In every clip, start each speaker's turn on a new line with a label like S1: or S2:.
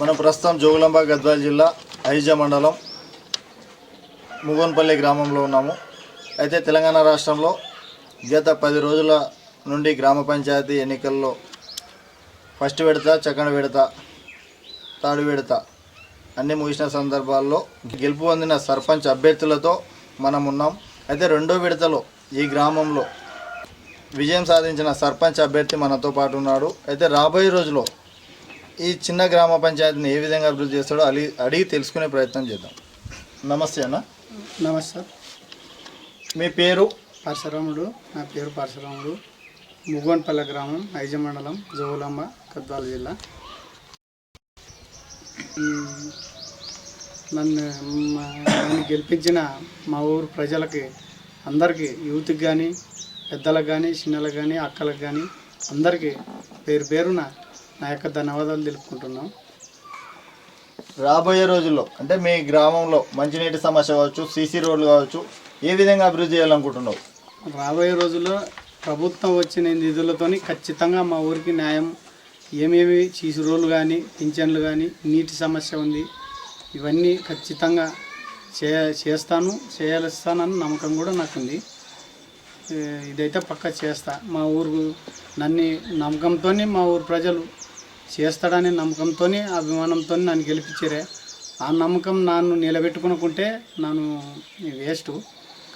S1: మనం ప్రస్తుతం జోగులాంబ గద్వాల జిల్లా ఐజ మండలం ముగన్పల్లి గ్రామంలో ఉన్నాము. అయితే తెలంగాణ రాష్ట్రంలో గత పది రోజుల నుండి గ్రామ పంచాయతీ ఎన్నికల్లో ఫస్ట్ విడత చక్కని విడత తాడు విడత అన్ని ముగిసిన సందర్భాల్లో గెలుపు పొందిన సర్పంచ్ అభ్యర్థులతో మనం ఉన్నాం. అయితే రెండో విడతలో ఈ గ్రామంలో విజయం సాధించిన సర్పంచ్ అభ్యర్థి మనతో పాటు ఉన్నాడు. అయితే రాబోయే రోజులో ఈ చిన్న గ్రామ పంచాయతీని ఏ విధంగా అభివృద్ధి చేస్తాడో అడిగి అడిగి తెలుసుకునే ప్రయత్నం చేద్దాం. నమస్తే అన్న.
S2: నమస్తే.
S1: మీ పేరు?
S2: పరశురాముడు నా పేరు పరశురాముడు ముగోన్పల్లె గ్రామం ఐజ మండలం జోగులాంబ గద్వాల జిల్లా. నన్ను నన్ను గెలిపించిన మా ఊరు ప్రజలకి అందరికీ యూత్కి కానీ పెద్దలకు కానీ చిన్నలకు కానీ అక్కలకు కానీ అందరికీ పేరు పేరున నా యొక్క ధన్యవాదాలు తెలుపుకుంటున్నాం.
S1: రాబోయే రోజుల్లో అంటే మీ గ్రామంలో మంచినీటి సమస్య కావచ్చు సీసీ రోడ్లు కావచ్చు ఏ విధంగా అభివృద్ధి చేయాలనుకుంటున్నావు?
S2: రాబోయే రోజుల్లో ప్రభుత్వం వచ్చిన నిధులతోని ఖచ్చితంగా మా ఊరికి న్యాయం ఏమేమి చీసురోలు కానీ పింఛన్లు కానీ నీటి సమస్య ఉంది ఇవన్నీ ఖచ్చితంగా చే చేస్తాను చేయాలిస్తానని నమ్మకం కూడా నాకుంది. ఇదైతే పక్కా చేస్తా. మా ఊరు నన్ను నమ్మకంతో మా ఊరు ప్రజలు చేస్తాడనే నమ్మకంతో అభిమానంతో నన్ను గెలిపించారే. ఆ నమ్మకం నన్ను నిలబెట్టుకునుకుంటే నన్ను వేస్ట్.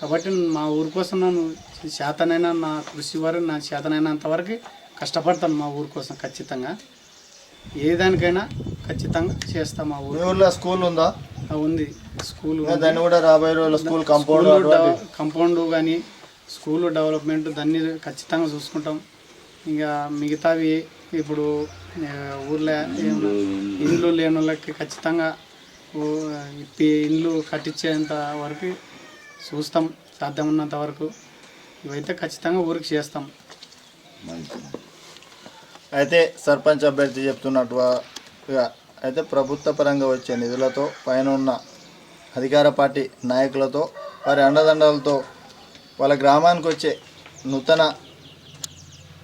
S2: కాబట్టి మా ఊరి కోసం నన్ను చేతనైనా నా కృషి వరకు నా చేతనైనంత వరకు కష్టపడతాను మా ఊరి కోసం ఖచ్చితంగా. ఏ దానికైనా ఖచ్చితంగా చేస్తా మా ఊరు.
S1: ఊర్లో స్కూల్ ఉందా?
S2: ఉంది. స్కూల్
S1: దాన్ని కూడా రాబోయే రోజుల్లో స్కూల్ కాంపౌండ్
S2: కాంపౌండ్ కానీ స్కూల్ డెవలప్మెంట్ దాన్ని ఖచ్చితంగా చూసుకుంటాం. ఇంకా మిగతావి ఇప్పుడు ఊర్లో ఇండ్లు లేని వాళ్ళకి ఖచ్చితంగా ఇప్పి ఇండ్లు కట్టించేంత వరకు చూస్తాం సాధ్యమున్నంత వరకు. ఇవైతే ఖచ్చితంగా ఊరికి చేస్తాం.
S1: అయితే సర్పంచ్ అభ్యర్థి చెప్తున్నట్టుగా అయితే ప్రభుత్వ పరంగా వచ్చే నిధులతో పైన ఉన్న అధికార పార్టీ నాయకులతో వారి అండదండలతో వాళ్ళ గ్రామానికి వచ్చే నూతన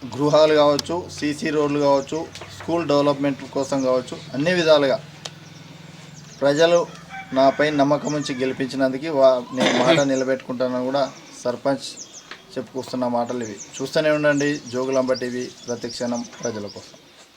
S1: గృహాలు కావచ్చు సీసీ రోడ్లు కావచ్చు స్కూల్ డెవలప్మెంట్ కోసం కావచ్చు అన్ని విధాలుగా ప్రజలు నాపై నమ్మకం ఉంచి గెలిపించినందుకు వా నేను మాట నిలబెట్టుకుంటానని కూడా సర్పంచ్ చెప్పుకొస్తున్న మాటలు ఇవి. చూస్తూనే ఉండండి జోగులంబ టీవీ ప్రతిక్షణం ప్రజల కోసం.